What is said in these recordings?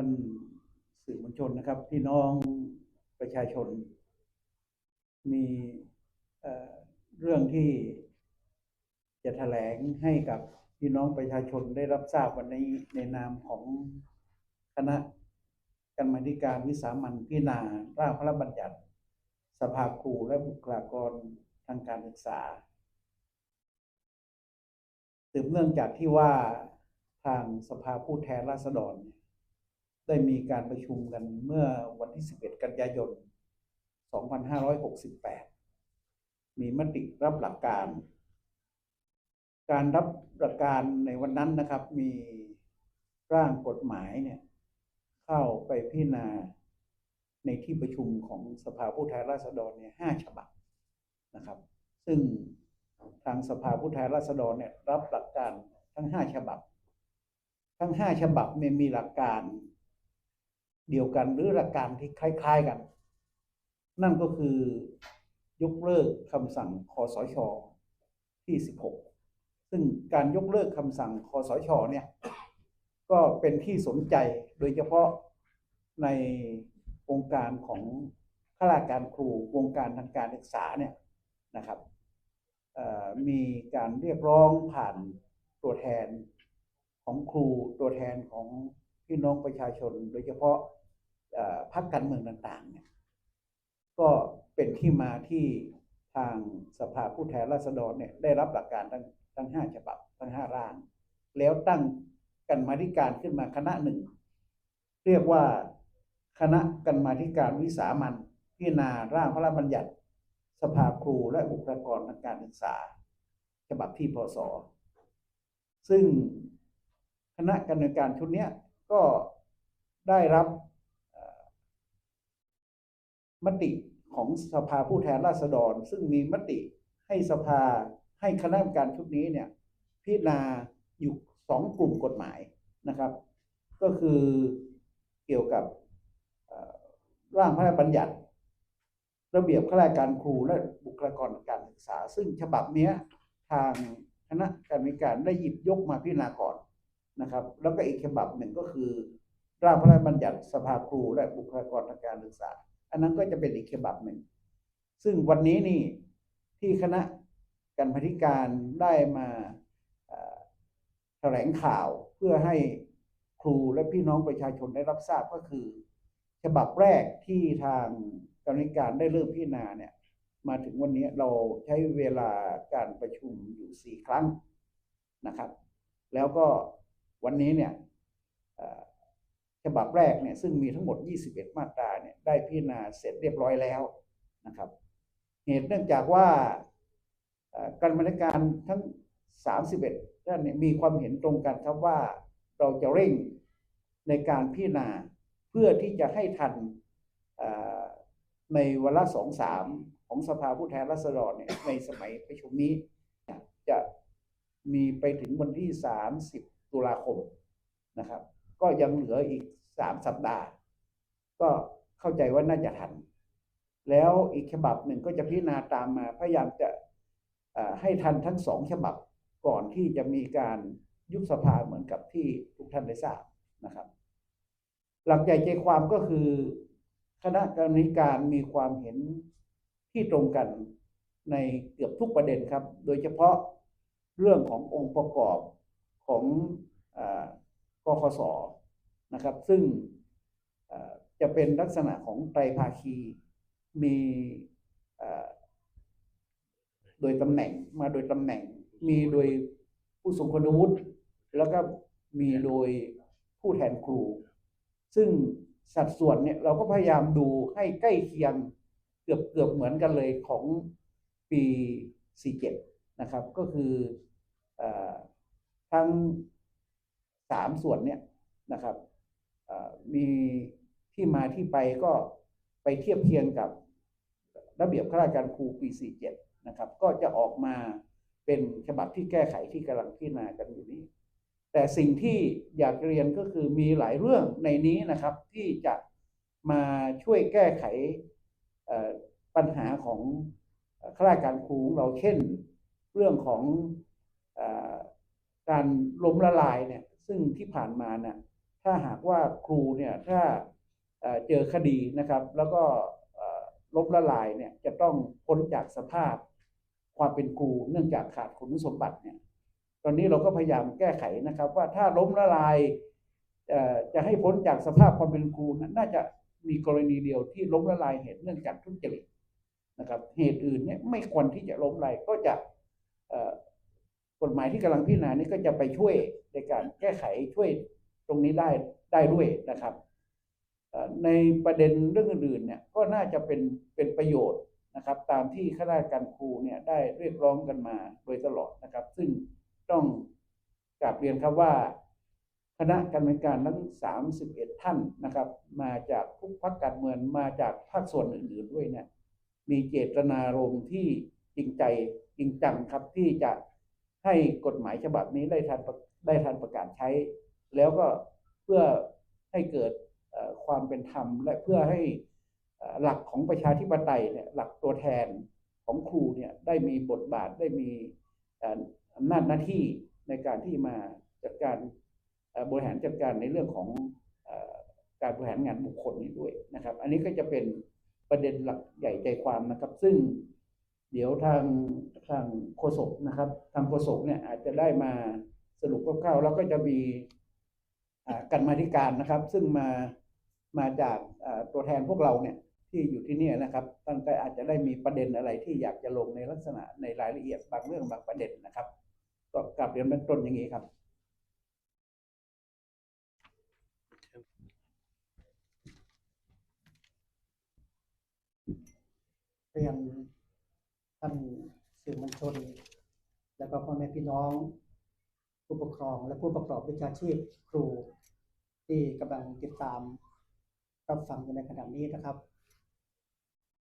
ท่านสื่อมวลชนนะครับ พี่น้องประชาชน มีเรื่องที่จะแถลงให้กับพี่น้องประชาชนได้รับทราบวันนี้ในนามของคณะกรรมาธิการวิสามันพิจารณาร่างพระบัญญัติ สภาครูและบุคลากรทางการศึกษาสืบเนื่องจากที่ว่าทางสภาผู้แทนราษฎรเนี่ย ได้มีการประชุมกันเมื่อวันที่ 11 กันยายน 2568 มีมติรับหลักการ การรับหลักการในวันนั้นนะครับ มีร่างกฎหมายเนี่ยเข้าไปพิจารณาในที่ประชุมของสภาผู้แทนราษฎรเนี่ยห้าฉบับนะครับ ซึ่งทางสภาผู้แทนราษฎรเนี่ยรับหลักการทั้งห้าฉบับ ทั้งห้าฉบับเนี่ยมีหลักการ เดียวกันหรือหลักการที่คล้ายๆกัน นั่นก็คือยกเลิกคำสั่งคอสชที่ 16 ซึ่งการยกเลิกคำสั่งคอสชเนี่ยก็เป็นที่สนใจโดยเฉพาะในวงการของข้าราชการครูวงการทางการศึกษาเนี่ยนะครับมีการเรียกร้องผ่านตัวแทนของครูตัวแทนของพี่น้องประชาชน โดยเฉพาะ พรรคการเมืองต่างๆเนี่ยก็เป็นที่มาที่ทางสภาผู้แทนราษฎรเนี่ยได้รับหลักการทั้งทั้งห้าฉบับทั้งห้าร่าง แล้วตั้งกันมาธิการขึ้นมาคณะหนึ่ง เรียกว่าคณะกรรมาธิการวิสามันพิจารณาร่างพระราชบัญญัติ สภาครูและบุคลากรทางการศึกษา ฉบับที่พศซึ่งคณะกรรมาธิการชุดนี้ก็ได้รับ มติของสภาผู้แทนราษฎร ซึ่งมีมติให้สภาให้คณะกรรมการชุดนี้เนี่ยพิจารณาอยู่สองกลุ่มกฎหมายนะครับ ก็คือเกี่ยวกับร่างพระราชบัญญัติ ระเบียบข้าราชการครูและบุคลากรการศึกษา ซึ่งฉบับนี้ทางคณะกรรมการได้หยิบยกมาพิจารณาก่อนนะครับ แล้วก็อีกฉบับหนึ่งก็คือ ร่างพระราชบัญญัติสภาครูและบุคลากรทางการศึกษา อันนั้นก็จะเป็นอีกฉบับหนึ่ง ซึ่งวันนี้นี่ที่คณะกรรมธิการได้มาแถลงข่าวเพื่อให้ครูและพี่น้องประชาชนได้รับทราบก็คือ ฉบับแรกที่ทางกรรมาธิการได้เริ่มพิจารณาเนี่ยมาถึงวันนี้เราใช้เวลาการประชุมอยู่สี่ครั้งนะครับ แล้วก็วันนี้เนี่ย ฉบับแรกเนี่ยซึ่งมีทั้งหมด 21 มาตราเนี่ยได้พิจารณาเสร็จเรียบร้อยแล้วนะครับ เหตุเนื่องจากว่าการบริการทั้ง 31ท่านเนี่ยมีความเห็นตรงกันครับว่าเราจะเร่งในการพิจารณาเพื่อที่จะให้ทันในวาระสองสามของสภาผู้แทนราษฎรเนี่ยในสมัยประชุมนี้ จะมีไปถึงวันที่ 30 ตุลาคมนะครับ ก็ยังเหลืออีก3สัปดาห์ ก็เข้าใจว่าน่าจะทัน แล้วอีกฉบับหนึ่งก็จะพิจารณาตามมา พยายามจะให้ทันทั้งสองฉบับก่อนที่จะมีการยุบสภาเหมือนกับที่ทุกท่านได้ทราบนะครับ หลักใหญ่ใจความก็คือ คณะกรรมการมีความเห็นที่ตรงกันในเกือบทุกประเด็นครับ โดยเฉพาะเรื่องขององค์ประกอบของ คสนะครับ ซึ่งจะเป็นลักษณะของไตรภาคีมีโดยตำแหน่งมาโดยตำแหน่ง มีโดยผู้ทรงคุณวุฒิแล้วก็มีโดยผู้แทนครู ซึ่งสัดส่วนเนี่ยเราก็พยายามดูให้ใกล้เคียงเกือบเกือบเหมือนกันเลยของปี 47 นะครับ ก็คืออทั้ง สามส่วนเนี่ยนะครับมีที่มาที่ไปก็ไปเทียบเคียงกับระเบียบข้าราชการครูปี 47 นะครับ ก็จะออกมาเป็นฉบับที่แก้ไขที่กำลังพิจารณากันอยู่นี้ แต่สิ่งที่อยากเรียนก็คือมีหลายเรื่องในนี้นะครับ ที่จะมาช่วยแก้ไขปัญหาของข้าราชการครูเราเช่น เรื่องของอการล้มละลายเนี่ย ซึ่งที่ผ่านมาเนี่ยถ้าหากว่าครูเนี่ยถ้าเจอคดีนะครับ แล้วก็ล้มละลายเนี่ยจะต้องพ้นจากสภาพความเป็นครูเนื่องจากขาดคุณสมบัติเนี่ยตอนนี้เราก็พยายามแก้ไขนะครับ ว่าถ้าล้มละลายจะให้พ้นจากสภาพความเป็นครูนั้นน่าจะมีกรณีเดียวที่ล้มละลายเหตุเนื่องจากทุจริตนะครับ เหตุอื่นเนี่ยไม่ควรที่จะล้มละลายก็จะ กฎหมายที่กำลังพิจารณานี้ก็จะไปช่วยในการแก้ไขช่วยตรงนี้ได้ได้ด้วยนะครับ ในประเด็นเรื่องอื่นๆเนี่ยก็น่าจะเป็นเป็นประโยชน์นะครับ ตามที่ข้าราชการครูเนี่ยได้เรียกร้องกันมาโดยตลอดนะครับ ซึ่งต้องกราบเรียนครับว่า คณะกรรมการทั้ง 31 ท่านนะครับ มาจากทุกพรรคการเมืองมาจากภาคส่วนอื่นๆด้วยเนี่ยมีเจตนารมณ์ที่จริงใจจริงจังครับที่จะ ให้กฎหมายฉบับนี้ได้ทันได้ทันประกาศใช้ แล้วก็เพื่อให้เกิดความเป็นธรรม และเพื่อให้หลักของประชาธิปไตยเนี่ยหลักตัวแทนของครูเนี่ยได้มีบทบาทได้มีอำนาจหน้าที่ในการที่มาจัดการบริหารจัดการในเรื่องของอการบริหารงานบุคคลนี้ด้วยนะครับ อันนี้ก็จะเป็นประเด็นหลักใหญ่ใจความนะครับ ซึ่ง เดี๋ยวทางทางโฆษกนะครับ ทางโฆษกเนี่ยอาจจะได้มาสรุปคร่าวๆแล้วก็จะมีอ่ากันมาธิการนะครับ ซึ่งมามาจากตัวแทนพวกเราเนี่ยที่อยู่ที่นี่นะครับท่านก็อาจจะได้มีประเด็นอะไรที่อยากจะลงในลักษณะในรายละเอียดบางเรื่องบางประเด็นนะครับ ก็กลับเรียนเป็นต้นอย่างนี้ครับเรียน ท่านสื่อมวลชน และก็พ่อแม่พี่น้อง ผู้ปกครองและผู้ประกอบวิชาชีพครูที่กำลังติดตามรับฟังอยู่ในขณะนี้นะครับ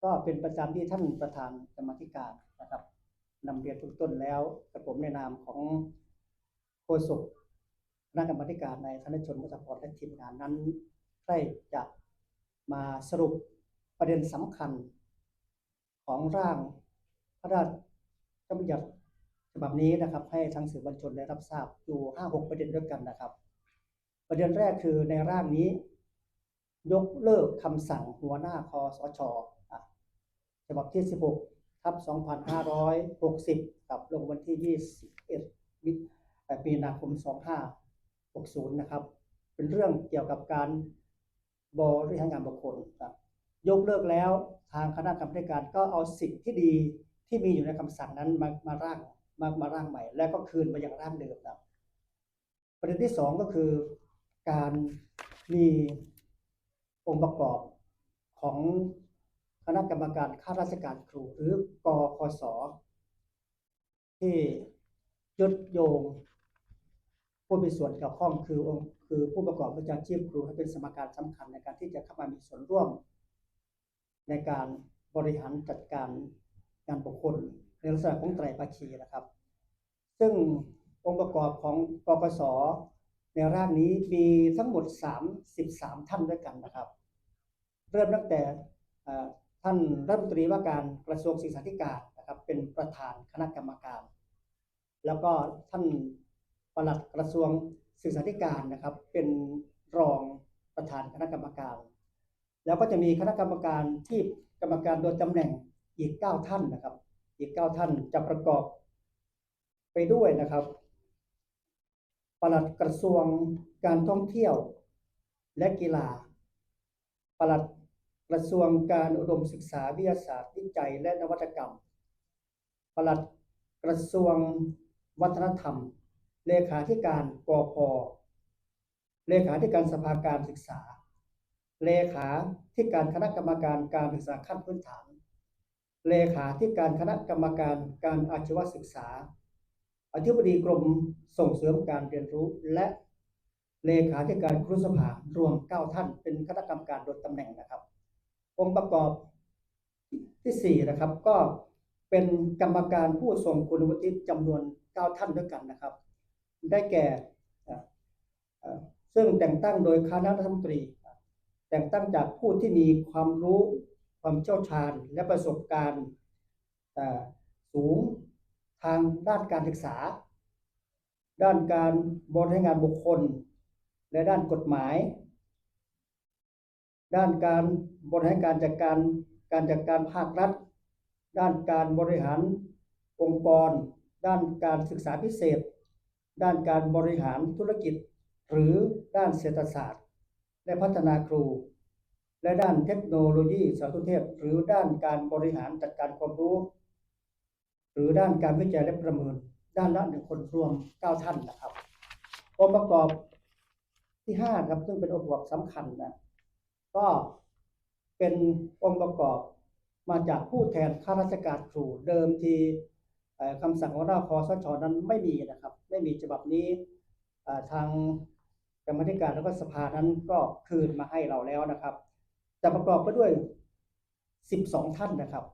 ก็เป็นประจำที่ท่านประธานกรรมธิการนะครับนำเรียนเบื้องต้นแล้วกับผมในนามของโฆษกคณะกรรมธิการในธนชนมุสพรและทีมงานนั้นได้จะมาสรุปประเด็นสำคัญของร่าง ระราชบัญญัติฉบับนี้นะครับ ให้ทางสื่อมวลชนได้รับทราบอยู่ห้าหกประเด็นด้วยกันนะครับ ประเด็นแรกคือในร่างนี้ ยกเลิกคำสั่งหัวหน้าคอสชฉบับที่ 16ทับ2560 กับลงวันที่ 21มิเอ่อมีนาคม 2560 นะครับ เป็นเรื่องเกี่ยวกับการบริหารงานบุคคลครับยกเลิกแล้วทางคณะกรรมการก็เอาสิ่งที่ดี ที่มีอยู่ในคำสั่งนั้นมามาร่างมามาร่างใหม่ แล้วก็คืนมาอย่างร่างเดิมครับประเด็นที่สองก็คือการมีองค์ประกอบของคณะกรรมการข้าราชการครูหรือกคสที่ยึดโยงผู้มีส่วนเกี่ยวข้องคือองค์คือผู้ประกอบวิชาชีพครูให้เป็นสมการสำคัญในการที่จะเข้ามามีส่วนร่วม ในการบริหารจัดการ งานบุคคลในลักษณะของไตรภาคีนะครับ ซึ่งองค์ประกอบของปปสในร่างนี้มีทั้งหมด 33 ท่านด้วยกันนะครับ เริ่มตั้งแต่ท่านรัฐมนตรีว่าการกระทรวงศึกษาธิการนะครับเป็นประธานคณะกรรมการ แล้วก็ท่านปลัดกระทรวงศึกษาธิการนะครับ เป็นรองประธานคณะกรรมการ แล้วก็จะมีคณะกรรมการที่กรรมการโดยตำแหน่ง อีก9ท่านนะครับ อีก9ท่านจะประกอบไปด้วยนะครับปลัดกระทรวงการท่องเที่ยวและกีฬาปลัดกระทรวงการอุดมศึกษาวิทยาศาสตร์วิจัยและนวัตกรรมปลัดกระทรวงวัฒนธรรม เลขาธิการกอพเลขาธิการสภาการศึกษา เลขาธิการคณะกรรมการการศึกษาขั้นพื้นฐาน เลขาธิการคณะกรรมการการอาชีวศึกษา อธิบดีกรมส่งเสริมการเรียนรู้ และเลขาธิการครุสภารวม 9 ท่าน เป็นคณะกรรมการโดยตำแหน่งนะครับ องค์ประกอบที่ 4 นะครับ ก็เป็นกรรมการผู้ทรงคุณวุฒิจำนวน 9 ท่านด้วยกันนะครับ ได้แก่ซึ่งแต่งตั้งโดยคณะรัฐมนตรี แต่งตั้งจากผู้ที่มีความรู้ ความเชี่ยวชาญและประสบการณ์สูงทางด้านการศึกษา ด้านการบริหารงานบุคคล และด้านกฎหมาย ด้านการบริหารการจัดการการจัดการภาครัฐ ด้านการบริหารองค์กร ด้านการศึกษาพิเศษ ด้านการบริหารธุรกิจ หรือด้านเศรษฐศาสตร์ และพัฒนาครู และด้านเทคโนโลยีสารสนเทศ หรือด้านการบริหารจัดการความรู้ หรือด้านการวิจัยและประเมิน ด้านละหนึ่งคนรวมเก้าท่านนะครับองค์ประกอบที่ห้าครับซึ่งเป็นองค์ประกอบสำคัญนะก็เป็นองค์ประกอบมาจากผู้แทนข้าราชการครูเดิมที่คำสั่งของราคอสชนั้นไม่มีนะครับ ไม่มีฉบับนี้ทางกรรมธิการแล้วก็สภานั้นก็คืนมาให้เราแล้วนะครับ จะประกอบไปด้วย 12 ท่านนะครับ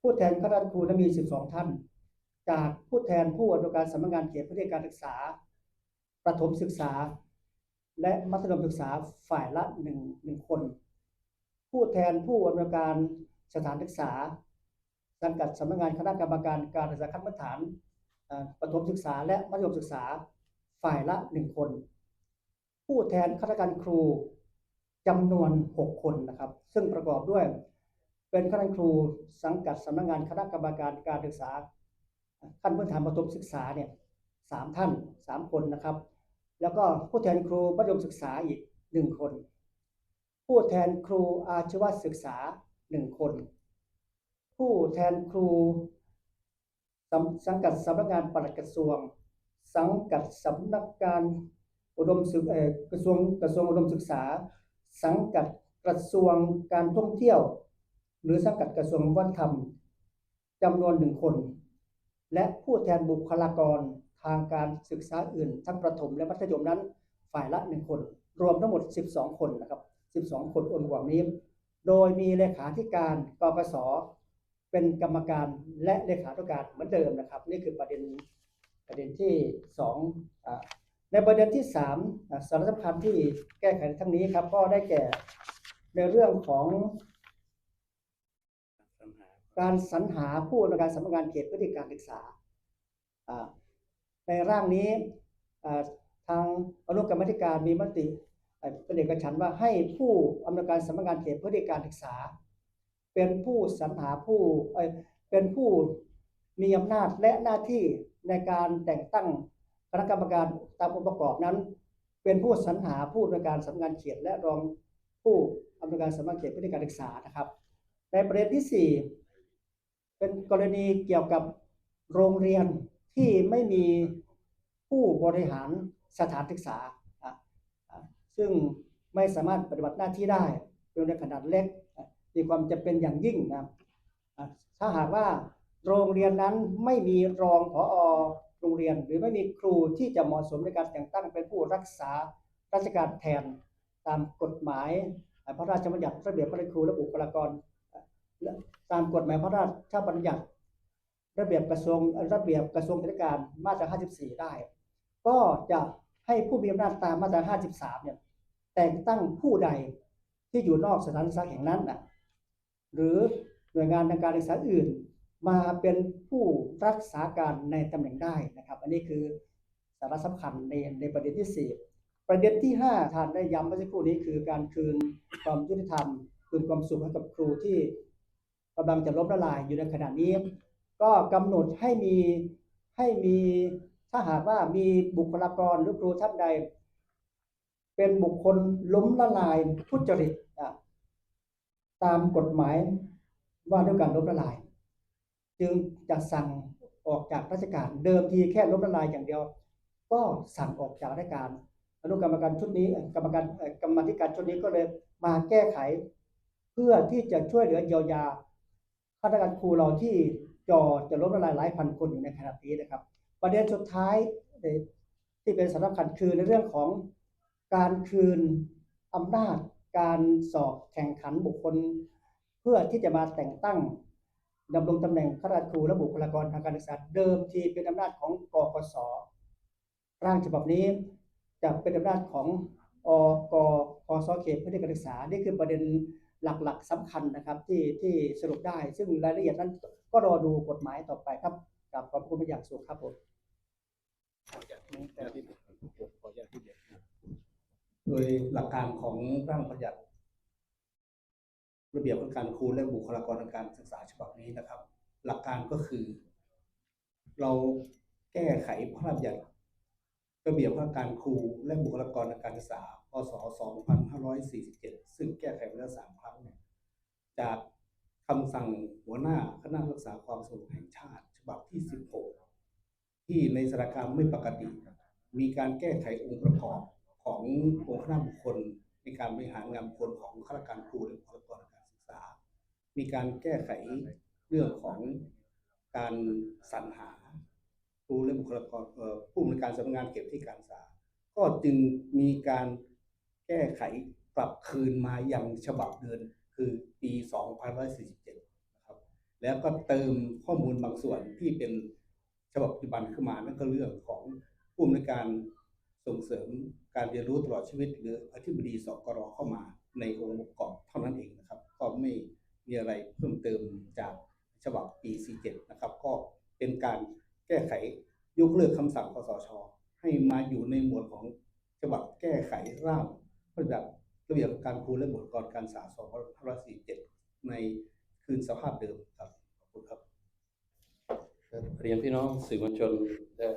ผู้แทนข้าราชการครูนั้นมี 12 ท่าน จากผู้แทนผู้อำนวยการสำนักงานเขตพื้นที่การศึกษา ประถมศึกษา และมัธยมศึกษาฝ่ายละหนึ่งหนึ่งคน ผู้แทนผู้อำนวยการสถานศึกษาสังกัดสำนักงานคณะกรรมการการศึกษาขั้นพื้นฐานประถมศึกษา และมัธยมศึกษาฝ่ายละหนึ่งคน ผู้แทนข้าราชการครู จำนวน 6 คนนะครับ ซึ่งประกอบด้วย เป็นข้าครูสังกัดสำนักงานคณะกรรมการการศึกษา ขั้นพื้นฐานประถมศึกษาเนี่ยสามท่านสามคนนะครับ แล้วก็ผู้แทนครูมัธยมศึกษาอีกหนึ่งคน ผู้แทนครูอาชีวศึกษาหนึ่งคน ผู้แทนครูส,สังกัดสำนักงานปลัดกระทรวง สังกัดสำนักการอุดมศึกกระทรวงกระทรวงอุดมศึกษา สังกัดกระทรวงการท่องเที่ยว หรือสังกัดกระทรวงวัฒนธรรมจำนวนหนึ่งคน และผู้แทนบุคลากรทางการศึกษาอื่น ทั้งประถมและมัธยมนั้น ฝ่ายละหนึ่งคน รวมทั้งหมด 12 คนนะครับ 12 คนองค์ประกอบนี้ โดยมีเลขาธิการกกสเป็นกรรมการและเลขาธิการเหมือนเดิมนะครับ นี่คือประเด็นประเด็นที่สองอ่า ในประเด็นที่สามสาระสำคัญที่แก้ไขในทั้งนี้ครับ ก็ได้แก่ในเรื่องของ การสรรหาผู้อำนวยการสำนักงานเขตพื้นที่การศึกษา ในร่างนี้ทางอนุกรรมธิการมีมติเอ่อเป็นเอกฉันว่าให้ผู้อำนวยการสำนักงานเขตพื้นที่การศึกษา เป็นผู้สรรหาผู้เป็นผู้มีอำนาจและหน้าที่ในการแต่งตั้ง คณะกรรมการตามองค์ประกอบนั้น เป็นผู้สรรหาผู้อำนวยการสำนักงานเขตและรองผู้อำนวยการสำนักงานเขตเพื้นที่การศึกษานะครับ ในประเด็นที่สี่เป็นกรณีเกี่ยวกับโรงเรียนที่ไม่มีผู้บริหารสถานศึกษา ซึ่งไม่สามารถปฏิบัติหน้าที่ได้เป็นในขนาดเล็กมีความจำเป็นอย่างยิ่งนะครับอะถ้าหากว่าโรงเรียนนั้นไม่มีรองผอ โรงเรียน หรือไม่มีครูที่จะเหมาะสมในการแต่งตั้งเป็นผู้รักษาราชการแทนตามกฎหมายพระราชบัญญัติระเบียบพระครูและบุคลากรตามกฎหมายพระราชบัญญัติ ระเบียบกระทรวงระเบียบกระทรวงกิจการมาตรา 54 ได้ ก็จะให้ผู้มีอำนาจตามมาตรา 53 เนี่ยแต่งตั้งผู้ใดที่อยู่นอกสถานศึกษาแห่งนั้นนะหรือหน่วยงานทางการศึกษาอื่น มาเป็นผู้รักษาการในตำแหน่งได้นะครับ อันนี้คือสาระสำคัญในในประเด็นที่ 4 ประเด็นที่ 5 ท่านได้ย้ำเมื่อสักครู่นี้คือการคืนความยุติธรรม คืนความสุขให้กับครูที่กำลังจะล้มละลายอยู่ในขณะนี้ ก็กำหนดให้มีให้มีถ้าหากว่ามีบุคลากรหรือครูท่านใด เป็นบุคคลล้มละลายทุจริตตามกฎหมายว่าด้วยการล้มละลาย จึงจะสั่งออกจากราชการ เดิมทีแค่ล้มละลายอย่างเดียว ก็สั่งออกจากราชการอนุกรรมการชุดนี้กรรมการกรรมธิการชุดนี้ก็เลยมาแก้ไข เพื่อที่จะช่วยเหลือเยียวยาข้าราชการครูเราที่จอจะล้มละลายหลายพันคนอยู่ในขณะนี้นะครับ ประเด็นสุดท้ายที่เป็นสำคัญคือในเรื่องของการคืนอำนาจการสอบแข่งขันบุคคล เพื่อที่จะมาแต่งตั้ง ดำรงตำแหน่งข้าราชครูและบุคลากรทางการศึกษาเดิมทีเป็นอำนาจของกกสร่างฉบับนี้จะเป็นอำนาจของอกพสเขตพื้นที่การศึกษา นี่คือประเด็นหลักๆสำคัญนะครับที่ที่สรุปได้ ซึ่งรายละเอียดนั้นก็รอดูกฎหมายต่อไปครับกับขอบคุณเป็นอย่างสูงครับผมโดยหลักการของร่างประหยัด ระเบียบราชการครูและบุคลากรทางการศึกษาฉบับนี้นะครับ หลักการก็คือ เราแก้ไขพระราชบัญญัติระเบียบราชการครูและบุคลากรทางการศึกษา พศ 2547 ซึ่งแก้ไขไปแล้วสามครั้งเนี่ยจากคำสั่งหัวหน้าคณะรักษาความสงบแห่งชาติ ฉบับที่ 16 ที่ในสถานการณ์ไม่ปกติ มีการแก้ไของค์ประกอบขององค์คณะบุคคลในการบริหารงานบุคคลของข้าราชการครูและบุคลากร มีการแก้ไขเรื่องของการสรรหาครูและบุคลากรผู้บริการสำนักงานเก็บที่การศึกษา ก็จึงมีการแก้ไขกลับคืนมาอยังฉบับเดิมคือปี2547นะครับแล้วก็เติมข้อมูลบางส่วนที่เป็นฉบับปัจจุบันขึ้นมานั่นก็เรื่องของผู้บริการส่งเสริมการเรียนรู้ตลอดชีวิต หรืออธิบดีสกรเข้ามาในองค์ประกอบเท่านั้นเองนะครับ ก็ไม่ มีอะไรเพิ่มเติมจากฉบับปี 47 นะครับ ก็เป็นการแก้ไขยกเลิกคำสั่งคสช ให้มาอยู่ในหมวดของฉบับแก้ไขร่างพระราชบัญญัติระเบียบการครูและบุคลากรการศึกษา2547 ในคืนสภาพเดิมครับขอบคุณครับเรียนพี่น้องสื่อมวลชนและ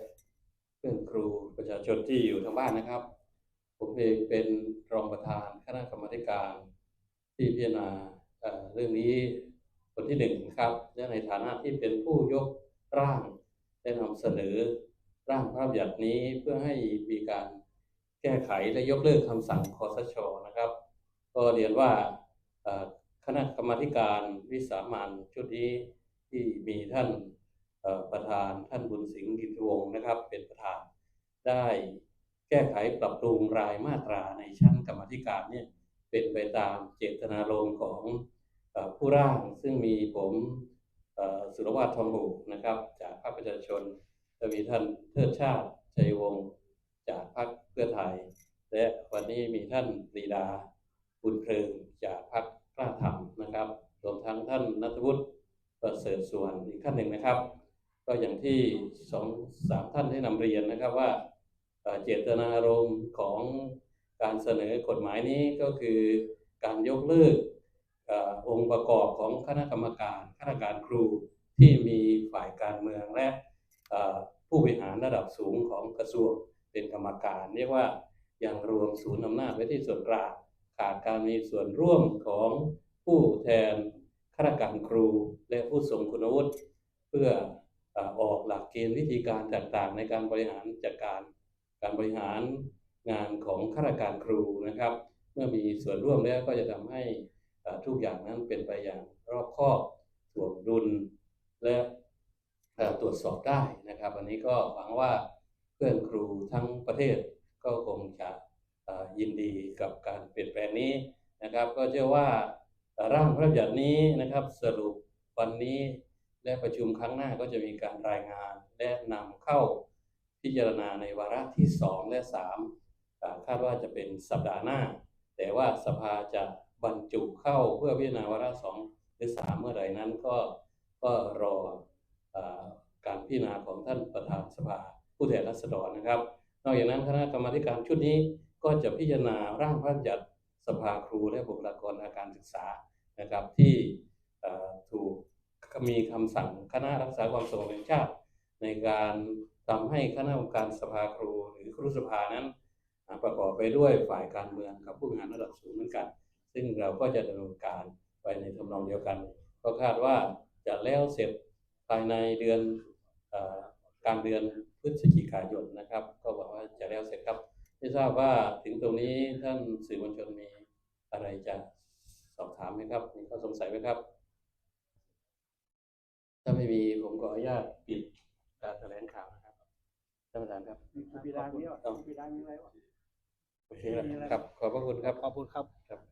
เพื่อนครูประชาชนที่อยู่ทางบ้านนะครับ ผมเองเป็นรองประธานคณะกรรมการที่พิจารณา เรื่องนี้คนที่หนึ่งนะครับและในฐานะที่เป็นผู้ยกร่างได้นำเสนอร่างพระราชบัญญัตินี้เพื่อให้มีการแก้ไขและยกเลิกคำสั่งคอสชนะครับ ก็เรียนว่าคณะกรรมการวิสามันชุดนี้ที่มีท่านประธานท่านบุญสิงห์กินวงศ์นะครับ เป็นประธานได้แก้ไขปรับปรุงรายมาตราในชั้นกรรมธิการเนี่ย เป็นไปตามเจตนารมณ์ของอผู้ร่างซึ่งมีผมสุรวัตรทองหูนะครับ จากพรรคประชาชนและมีท่านเทิดชาติชัยวงศ์จากพรรคเพื่อไทย และวันนี้มีท่านปรีดาบุญเพลิงจากพรรคกล้าธรรมนะครับรวมทั้งท่านนัทวุฒิประเสริฐส่วนอีกท่านหนึ่งนะครับ ก็อย่างที่สองสามท่านได้นำเรียนนะครับว่าเจตนารมณ์ของ การเสนอกฎหมายนี้ก็คือการยกเลิกอองค์ประกอบของคณะกรรมการข้าราชการครูที่มีฝ่ายการเมืองและผู้บริหารระดับสูงของกระทรวงเป็นกรรมการ เรียกว่ายังรวมศูนย์อำนาจไว้ที่ส่วนกลางขาดการมีส่วนร่วมของผู้แทนข้าราชการครูและผู้ทรงคุณวุฒิเพื่อออกหลักเกณฑ์วิธีการต่างๆ ในการบริหารจัดการการบริหาร งานของข้าราชการครูนะครับ เมื่อมีส่วนร่วมแล้วก็จะทำให้ทุกอย่างนั้นเป็นไปอย่างรอบคอบถ่วงดุลและตรวจสอบได้นะครับ อันนี้ก็หวังว่าเพื่อนครูทั้งประเทศก็คงจะยินดีกับการเปลี่ยนแปลงนี้นะครับ ก็เชื่อว่าร่างพระราชบัญญัตินี้นะครับสรุปวันนี้และประชุมครั้งหน้าก็จะมีการรายงานและนำเข้าพิจารณาในวาระที่ 2 และ 3 คาดว่าจะเป็นสัปดาห์หน้า แต่ว่าสภาจะบรรจุเข้าเพื่อพิจารณาวาระ2หรือ3เมื่อไหร่นั้นก็ก็รออการพิจารณาของท่านประธานสภาผู้แทนราษฎรนะครับ นอกจากนั้นคณะกรรมาการชุดนี้ก็จะพิจารณาร่างพระราชบัญญัติสภาครูและบุคลากรทางการศึกษานะครับที่ถูกมีคำสั่งคณะรักษาความสงบแห่งชาติ ในการทำให้คณะกรรมการสภาครูหรือครูสภานั้น ประกอบไปด้วยฝ่ายการเมืองกับผู้บริหารระดับสูงเหมือนกัน ซึ่งเราก็จะดำเนินการไปในทำนองเดียวกัน ก็คาดว่าจะแล้วเสร็จภายในเดือนอกลางเดือนพฤศจิกายนนะครับ ก็หวังว่าจะแล้วเสร็จครับไม่ทราบว่าถึงตรงนี้ท่านสื่อมวลชนมีอะไรจะสอบถามไหมครับมีข้อสงสัยไหมครับ ถ้าไม่มีผมขออนุญาตปิดการแถลงข่าวนะครับท่านประธานครับมีปีดามีอะมีปีดามีอะไรวะ โอเคครับ ขอบพระคุณครับ ขอบคุณครับครับ